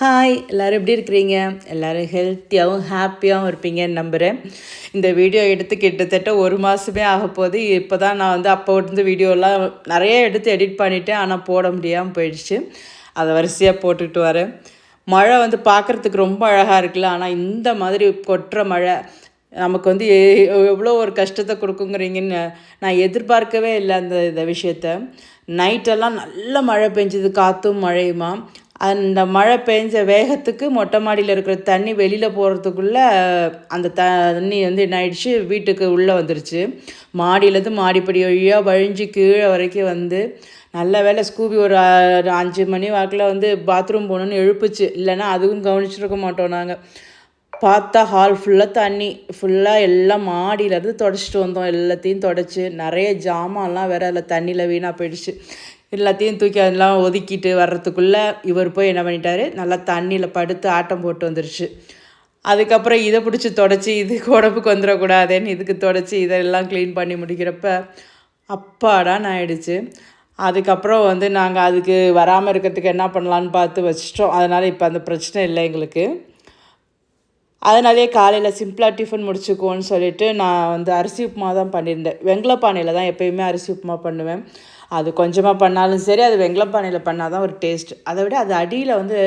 Hi எல்லோரும் எப்படி இருக்கிறீங்க? எல்லோரும் ஹெல்த்தியாகவும் ஹாப்பியாகவும் இருப்பீங்கன்னு நம்புகிறேன் இந்த வீடியோ எடுத்து கிட்டத்தட்ட ஒரு மாதமே ஆக போது இப்போ தான் நான் வந்து அப்போ இருந்து வீடியோலாம் நிறைய எடுத்து எடிட் பண்ணிவிட்டேன் ஆனால் போட முடியாமல் போயிடுச்சு. அதை வரிசையாக போட்டுக்கிட்டு வரேன். மழை வந்து பார்க்குறதுக்கு ரொம்ப அழகாக இருக்குல்ல. ஆனால் இந்த மாதிரி கொட்டுற மழை நமக்கு வந்து எவ்வளோ ஒரு கஷ்டத்தை கொடுக்குங்கிறீங்கன்னு நான் எதிர்பார்க்கவே இல்லை அந்த இந்த விஷயத்த. நைட்டெல்லாம் நல்ல மழை பெஞ்சுது. காற்றும் மழையுமா? அந்த மழை பெஞ்ச வேகத்துக்கு மொட்டை மாடியில் இருக்கிற தண்ணி வெளியில் போகிறதுக்குள்ளே அந்த தண்ணி வந்து என்ன ஆயிடுச்சு? வீட்டுக்கு உள்ளே வந்துருச்சு. மாடியிலேருந்து மாடிப்படி வழியாக வழிஞ்சு கீழே வரைக்கும் வந்து நல்ல வேலை ஸ்கூபி ஒரு அஞ்சு மணி வாக்கில் வந்து பாத்ரூம் போகணுன்னு எழுப்புச்சு. இல்லைன்னா அதுவும் கவனிச்சிருக்க மாட்டோம் நாங்கள் பார்த்தா ஹால் ஃபுல்லாக தண்ணி ஃபுல்லாக எல்லாம் மாடியிலேருந்து தொடச்சிட்டு வந்தோம். எல்லாத்தையும் தொடச்சி நிறைய ஜாமான்லாம் வேறு அதில் தண்ணியில் வீணாக போயிடுச்சு. எல்லாத்தையும் தூக்கி அதெல்லாம் ஒதுக்கிட்டு வர்றதுக்குள்ளே இவர் போய் என்ன பண்ணிட்டாரு? நல்லா தண்ணியில் படுத்து ஆட்டம் போட்டு வந்துருச்சு. அதுக்கப்புறம் இதை பிடிச்சி தொடச்சி இது உடம்புக்கு வந்துடக்கூடாதுன்னு இதுக்கு தொடச்சி இதெல்லாம் க்ளீன் பண்ணி முடிக்கிறப்ப அப்பாடான்னு ஆயிடுச்சு அதுக்கப்புறம் வந்து நாங்கள் அதுக்கு வராமல் இருக்கிறதுக்கு என்ன பண்ணலான்னு பார்த்து வச்சிட்டோம். அதனால் இப்போ அந்த பிரச்சனை இல்லை எங்களுக்கு. அதனாலே காலையில் சிம்பிளாக டிஃபன் முடிச்சுக்குவோன்னு சொல்லிட்டு நான் வந்து அரிசி உப்புமா தான் பண்ணியிருந்தேன். வெங்கலப்பானையில் தான் எப்போயுமே அரிசி உப்புமா பண்ணுவேன். அது கொஞ்சமாக பண்ணாலும் சரி அது வெங்கலப்பானையில் பண்ணால் தான் ஒரு டேஸ்ட். அதை விட அது அடியில் வந்து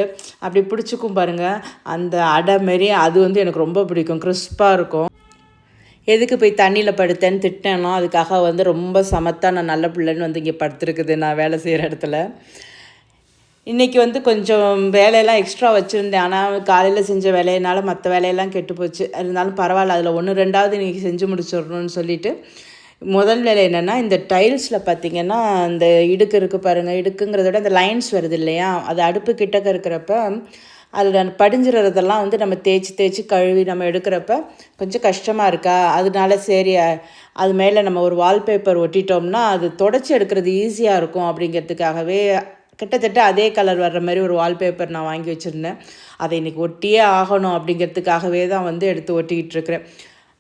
அப்படி பிடிச்சிக்கும் பாருங்கள் அந்த அடை மாரி அது வந்து எனக்கு ரொம்ப பிடிக்கும். கிறிஸ்பாக இருக்கும். எதுக்கு போய் தண்ணியில் படுத்தேன்னு திட்டேனோ அதுக்காக வந்து ரொம்ப சமத்தாக நான் நல்ல பிள்ளைன்னு வந்து இங்கே படுத்துருக்குது நான் வேலை செய்கிற இடத்துல. இன்றைக்கி வந்து கொஞ்சம் வேலையெல்லாம் எக்ஸ்ட்ரா வச்சுருந்தேன். ஆனால் காலையில் செஞ்ச வேலையினால மற்ற வேலையெல்லாம் கெட்டு போச்சு. இருந்தாலும் பரவாயில்ல அதில் ஒன்று ரெண்டாவது இன்றைக்கி செஞ்சு முடிச்சிடணும்னு சொல்லிவிட்டு முதல் வேலை என்னென்னா இந்த டைல்ஸில் பார்த்திங்கன்னா அந்த இடுக்கு இருக்குது பாருங்கள் இடுக்குங்கிறத விட அந்த லைன்ஸ் வருது இல்லையா? அது அடுப்பு கிட்டக்க இருக்கிறப்ப அதில் படிஞ்சிறதெல்லாம் வந்து நம்ம தேய்ச்சி தேய்ச்சி கழுவி நம்ம எடுக்கிறப்ப கொஞ்சம் கஷ்டமாக இருக்கா? அதனால சரி அது மேலே நம்ம ஒரு வால்பேப்பர் ஒட்டிட்டோம்னா அது தொடச்சி எடுக்கிறது ஈஸியாக இருக்கும் அப்படிங்கிறதுக்காகவே கிட்டத்தட்ட அதே கலர் வர்ற மாதிரி ஒரு வால்பேப்பர் நான் வாங்கி வச்சுருந்தேன். அதை இன்றைக்கி ஒட்டியே ஆகணும் அப்படிங்கிறதுக்காகவே தான் வந்து எடுத்து ஒட்டிக்கிட்டு இருக்கிறேன்.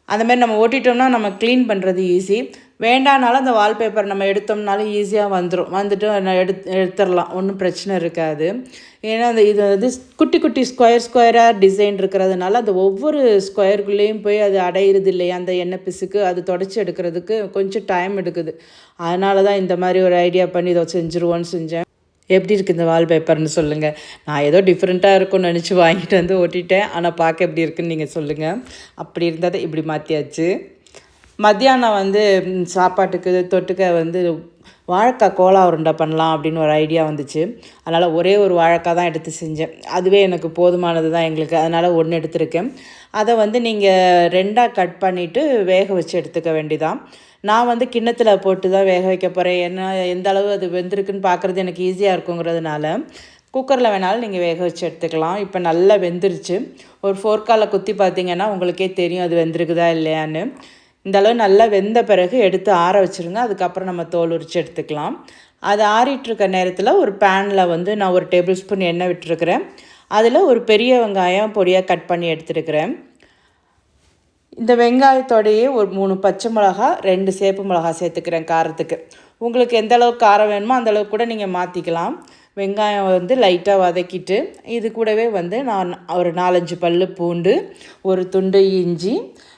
அந்த மாதிரி நம்ம ஓட்டிட்டோம்னா நம்ம க்ளீன் பண்ணுறது ஈஸி வேண்டானாலும் அந்த வால்பேப்பர் நம்ம எடுத்தோம்னாலும் ஈஸியாக வந்துடும் வந்துட்டு எடுத்து எடுத்துடலாம். ஒன்றும் பிரச்சனை இருக்காது. ஏன்னா அந்த இது வந்து குட்டி குட்டி ஸ்கொயர் ஸ்கொயராக டிசைன் இருக்கிறதுனால அந்த ஒவ்வொரு ஸ்கொயருக்குள்ளேயும் போய் அது அடையிறது இல்லையா? அந்த எண்ணெய் பிசுக்கு அது தொடச்சி எடுக்கிறதுக்கு கொஞ்சம் டைம் எடுக்குது. அதனால தான் இந்த மாதிரி ஒரு ஐடியா பண்ணி இதை செஞ்சுருவோன்னு செஞ்சேன். எப்படி இருக்குது இந்த வால்பேப்பர்னு சொல்லுங்கள் நான் ஏதோ டிஃப்ரெண்ட்டாக இருக்கும்னு நினச்சி வாங்கிட்டு வந்து ஓட்டிட்டேன். ஆனால் பார்க்க எப்படி இருக்குன்னு நீங்கள் சொல்லுங்கள் அப்படி இருந்ததை இப்படி மாற்றியாச்சு மத்தியானம் வந்து சாப்பாட்டுக்கு தொட்டுக்க வந்து வாழைக்காய் கோலா உருண்டை பண்ணலாம் அப்படின்னு ஒரு ஐடியா வந்துச்சு. அதனால் ஒரே ஒரு வாழைக்காய் தான் எடுத்து செஞ்சேன். அதுவே எனக்கு போதுமானது தான் எங்களுக்கு. அதனால் ஒன்று எடுத்திருக்கேன். அதை வந்து நீங்கள் ரெண்டாக கட் பண்ணிவிட்டு வேக வச்சு எடுத்துக்க வேண்டிதான் நான் வந்து கிண்ணத்தில் போட்டு தான் வேக வைக்க போகிறேன் என்ன எந்த அளவு அது வெந்திருக்குன்னு பார்க்குறது எனக்கு ஈஸியாக இருக்குங்கிறதுனால குக்கரில் வேணாலும் நீங்கள் வேக வச்சு எடுத்துக்கலாம். இப்போ நல்லா வெந்துருச்சு. ஒரு ஃபோர்க்காலில் குத்தி பார்த்தீங்கன்னா உங்களுக்கே தெரியும் அது வெந்திருக்குதா இல்லையான்னு. இந்த அளவு நல்லா வெந்த பிறகு எடுத்து ஆற வச்சுருங்க. அதுக்கப்புறம் நம்ம தோல் உரித்து எடுத்துக்கலாம். அது ஆறிட்டுருக்க நேரத்தில் ஒரு பேனில் வந்து நான் ஒரு டேபிள் ஸ்பூன் எண்ணெய் விட்டுருக்குறேன். அதில் ஒரு பெரிய வெங்காயம் பொடியாக கட் பண்ணி எடுத்துருக்கிறேன். இந்த வெங்காயத்தோடையே ஒரு மூணு பச்சை மிளகா ரெண்டு சேப்பு மிளகா சேர்த்துக்கிறேன் காரத்துக்கு. உங்களுக்கு எந்த அளவுக்கு காரம் வேணுமோ அந்தளவுக்கு கூட நீங்கள் மாற்றிக்கலாம் வெங்காயம் வந்து லைட்டாக வதக்கிட்டு இது கூடவே வந்து நான் ஒரு நாலஞ்சு பல் பூண்டு ஒரு துண்டு இஞ்சி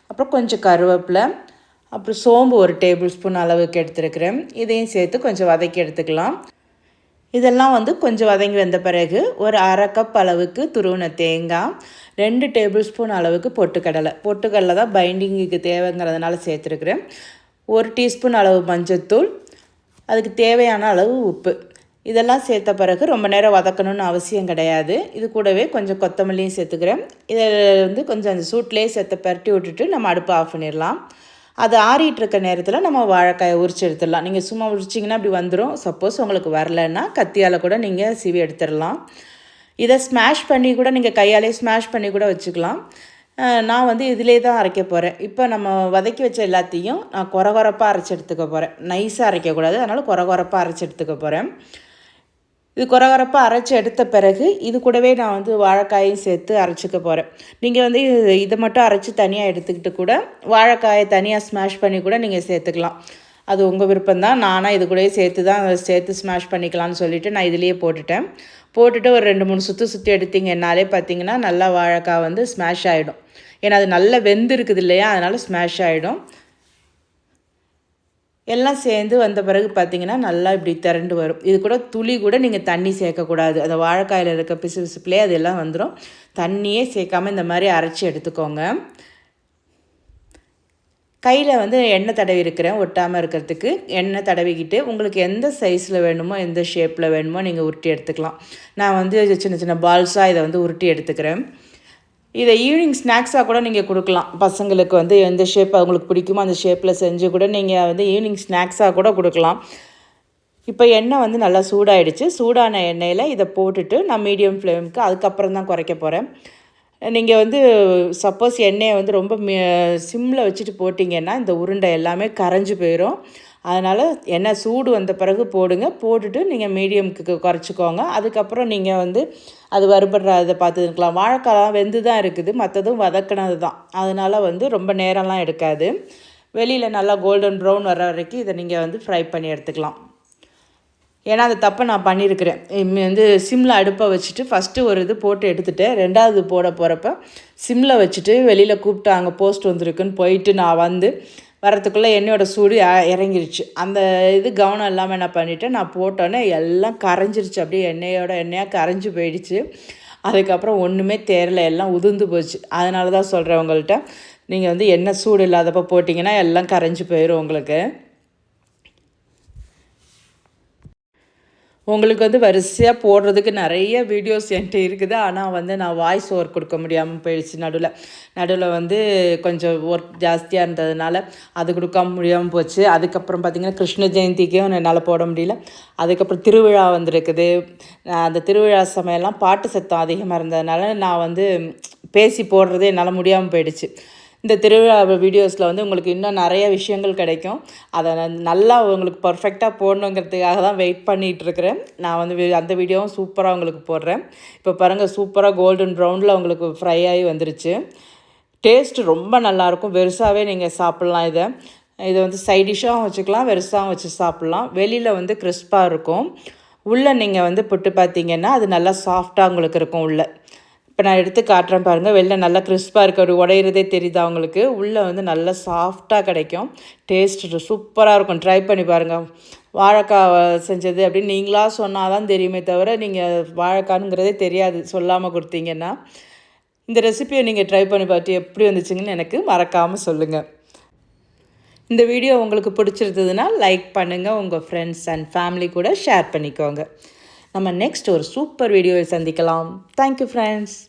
அப்புறம் கொஞ்சம் கருவேப்பிலை அப்புறம் சோம்பு ஒரு டேபிள் ஸ்பூன் அளவுக்கு எடுத்துருக்கிறேன். இதையும் சேர்த்து கொஞ்சம் வதக்கி எடுத்துக்கலாம். இதெல்லாம் வந்து கொஞ்சம் வதங்கி வந்த பிறகு ஒரு அரை கப் அளவுக்கு துருவின தேங்காய் ரெண்டு டேபிள் ஸ்பூன் அளவுக்கு பொட்டுக்கடலை. பொட்டுக்கடலை தான் பைண்டிங்குக்கு தேவைங்கிறதுனால சேர்த்துருக்குறேன். ஒரு டீஸ்பூன் அளவு மஞ்சத்தூள் அதுக்கு தேவையான அளவு உப்பு. இதெல்லாம் சேர்த்த பிறகு ரொம்ப நேரம் வதக்கணும்னு அவசியம் கிடையாது. இது கூடவே கொஞ்சம் கொத்தமல்லியும் சேர்த்துக்கிறேன். இதை வந்து கொஞ்சம் அந்த சூட்லேயே சேர்த்த பரட்டி விட்டுட்டு நம்ம அடுப்பு ஆஃப் பண்ணிடலாம். அது ஆறிட்டு இருக்க நேரத்தில் நம்ம வாழைக்காயை உரிச்சு எடுத்துடலாம் நீங்கள் சும்மா உரிச்சிங்கன்னா அப்படி வந்துடும் சப்போஸ் உங்களுக்கு வரலன்னா கத்தியால் கூட நீங்கள் சிவி எடுத்துடலாம். இதை ஸ்மாஷ் பண்ணி கூட நீங்கள் கையாலே ஸ்மாஷ் பண்ணி கூட வச்சுக்கலாம். நான் வந்து இதிலே தான் அரைக்க போகிறேன் இப்போ நம்ம வதக்கி வச்ச எல்லாத்தையும் நான் குறகுறப்பாக அரைச்சி எடுத்துக்க போகிறேன் நைஸாக அரைக்கக்கூடாது அதனால் குறகுறப்பாக அரைச்சி எடுத்துக்க போகிறேன் இது கொரகரப்பாக அரைச்சி எடுத்த பிறகு இது கூடவே நான் வந்து வாழைக்காயும் சேர்த்து அரைச்சிக்க போகிறேன் நீங்கள் வந்து இதை மட்டும் அரைச்சி தனியாக எடுத்துக்கிட்டு கூட வாழைக்காயை தனியாக ஸ்மாஷ் பண்ணி கூட நீங்கள் சேர்த்துக்கலாம். அது உங்கள் விருப்பம் தான் நானாக இது கூடயே சேர்த்து தான் சேர்த்து ஸ்மாஷ் பண்ணிக்கலாம்னு சொல்லிவிட்டு நான் இதுலேயே போட்டுட்டேன். போட்டுட்டு ஒரு ரெண்டு மூணு சுற்றி சுற்றி எடுத்திங்கன்னாலே பார்த்தீங்கன்னா நல்லா வாழைக்காய் வந்து ஸ்மாஷ் ஆகிடும் ஏன்னா அது நல்லா வெந்து இருக்குது இல்லையா? அதனால் ஸ்மாஷ் ஆகிடும் எல்லாம் சேர்ந்து வந்த பிறகு பார்த்தீங்கன்னா நல்லா இப்படி திரண்டு வரும். இது கூட துளி கூட நீங்கள் தண்ணி சேர்க்கக்கூடாது. அந்த வாழைக்காயில் இருக்க பிசு பிசுப்பிலே அதெல்லாம் வந்துடும் தண்ணியே சேர்க்காமல் இந்த மாதிரி அரைச்சி எடுத்துக்கோங்க. கையில் வந்து எண்ணெய் தடவி இருக்கிறேன் ஒட்டாமல் இருக்கிறதுக்கு. எண்ணெய் தடவிக்கிட்டு உங்களுக்கு எந்த சைஸில் வேணுமோ எந்த ஷேப்பில் வேணுமோ நீங்கள் உருட்டி எடுத்துக்கலாம். நான் வந்து சின்ன சின்ன பால்ஸாக இதை வந்து உருட்டி எடுத்துக்கிறேன். இதை ஈவினிங் ஸ்நாக்ஸாக கூட நீங்கள் கொடுக்கலாம். பசங்களுக்கு வந்து எந்த ஷேப் அவங்களுக்கு பிடிக்குமோ அந்த ஷேப்பில் செஞ்சு கூட நீங்கள் வந்து ஈவினிங் ஸ்நாக்ஸாக கூட கொடுக்கலாம். இப்போ எண்ணெய் வந்து நல்லா சூடாயிடுச்சு. சூடான எண்ணெயில் இதை போட்டுட்டு நான் மீடியம் ஃப்ளேமுக்கு அதுக்கப்புறம் தான் குறைக்க போகிறேன் நீங்கள் வந்து சப்போஸ் எண்ணெயை வந்து ரொம்ப சிம்மில் வச்சுட்டு போட்டிங்கன்னா இந்த உருண்டை எல்லாமே கரைஞ்சி போயிடும் அதனால் எண்ணெய் சூடு வந்த பிறகு போடுங்க. போட்டுட்டு நீங்கள் மீடியமுக்கு குறைச்சிக்கோங்க. அதுக்கப்புறம் நீங்கள் வந்து அது வறுபடுற இதை பார்த்துக்கலாம் வாழைக்காலாம் வெந்து தான் இருக்குது. மற்றதும் வதக்கினது தான் அதனால் வந்து ரொம்ப நேரம்லாம் எடுக்காது. வெளியில் நல்லா கோல்டன் ப்ரௌன் வர வரைக்கும் இதை நீங்கள் வந்து ஃப்ரை பண்ணி எடுத்துக்கலாம். ஏன்னா அந்த தப்பை நான் பண்ணியிருக்கிறேன். வந்து சிம்மில் அடுப்பை வச்சுட்டு ஃபஸ்ட்டு ஒரு இது போட்டு எடுத்துகிட்டேன் ரெண்டாவது போட போகிறப்ப சிம்மில் வச்சுட்டு வெளியில் கூப்பிட்டு அங்கே போஸ்ட் வந்திருக்குன்னு போயிட்டு நான் வந்து வரத்துக்குள்ளே எண்ணெயோட சூடு இறங்கிருச்சு. அந்த இது கவனம் இல்லாமல் என்ன பண்ணிவிட்டேன் நான் போட்டோன்னே எல்லாம் கரைஞ்சிருச்சு. அப்படியே எண்ணெயோட எண்ணெயாக கரைஞ்சி போயிடுச்சு. அதுக்கப்புறம் ஒன்றுமே தேரலை எல்லாம் உதிர்ந்து போச்சு. அதனால தான் சொல்கிறேன் உங்கள்கிட்ட நீங்கள் வந்து எண்ணெய் சூடு இல்லாதப்போ போட்டிங்கன்னா எல்லாம் கரைஞ்சி போயிடும் உங்களுக்கு. உங்களுக்கு வந்து வரிசையாக போடுறதுக்கு நிறைய வீடியோஸ் என்கிட்ட இருக்குது. ஆனால் வந்து நான் வாய்ஸ் ஓவர் கொடுக்க முடியாமல் போயிடுச்சு நடுவில். நடுவில் வந்து கொஞ்சம் ஒர்க் ஜாஸ்தியாக இருந்ததுனால அது கொடுக்காம முடியாமல் போச்சு. அதுக்கப்புறம் பார்த்திங்கன்னா கிருஷ்ண ஜெயந்திக்கும் என்னால் போட முடியல. அதுக்கப்புறம் திருவிழா வந்திருக்குது. அந்த திருவிழா சமயம்லாம் பாட்டு சத்தம் அதிகமாக இருந்ததுனால நான் வந்து பேசி போடுறதே என்னால் முடியாமல் போயிடுச்சு. இந்த திருவிழா வீடியோஸில் வந்து உங்களுக்கு இன்னும் நிறைய விஷயங்கள் கிடைக்கும். அதை நல்லா உங்களுக்கு பர்ஃபெக்டாக போடணுங்கிறதுக்காக தான் வெயிட் பண்ணிகிட்ருக்கிறேன் நான் வந்து அந்த வீடியோவும் சூப்பராக உங்களுக்கு போடுறேன். இப்போ பாருங்கள் சூப்பராக கோல்டன் ப்ரௌனில் உங்களுக்கு ஃப்ரை ஆகி வந்துருச்சு. டேஸ்ட்டு ரொம்ப நல்லாயிருக்கும். வெறுசாகவே நீங்கள் சாப்பிட்லாம் இதை. இதை வந்து சைடிஷாகவும் வச்சுக்கலாம் வெறுசாகவும் வச்சு சாப்பிட்லாம். வெளியில் வந்து கிறிஸ்பாக இருக்கும். உள்ளே நீங்கள் வந்து புட்டு பார்த்தீங்கன்னா அது நல்லா சாஃப்டாக உங்களுக்கு இருக்கும் உள்ளே. இப்போ நான் எடுத்து காட்டுறேன் பாருங்கள் வெளில நல்லா கிறிஸ்பாக இருக்க ஒரு உடையிறதே தெரியுது அவங்களுக்கு உள்ளே வந்து நல்லா சாஃப்டாக கிடைக்கும். டேஸ்ட்டு சூப்பராக இருக்கும். ட்ரை பண்ணி பாருங்கள் வாழைக்காய் செஞ்சது அப்படின்னு நீங்களாக சொன்னால் தான் தெரியுமே தவிர நீங்கள் வாழைக்காய்ங்கிறதே தெரியாது. சொல்லாமல் கொடுத்தீங்கன்னா இந்த ரெசிபியை நீங்கள் ட்ரை பண்ணி பார்த்து எப்படி வந்துச்சுங்கன்னு எனக்கு மறக்காமல் சொல்லுங்கள் இந்த வீடியோ உங்களுக்கு பிடிச்சிருந்ததுன்னா லைக் பண்ணுங்கள் உங்கள் ஃப்ரெண்ட்ஸ் அண்ட் ஃபேமிலி கூட ஷேர் பண்ணிக்கோங்க. நம்ம நெக்ஸ்ட் ஒரு சூப்பர் வீடியோவை சந்திக்கலாம். Thank you friends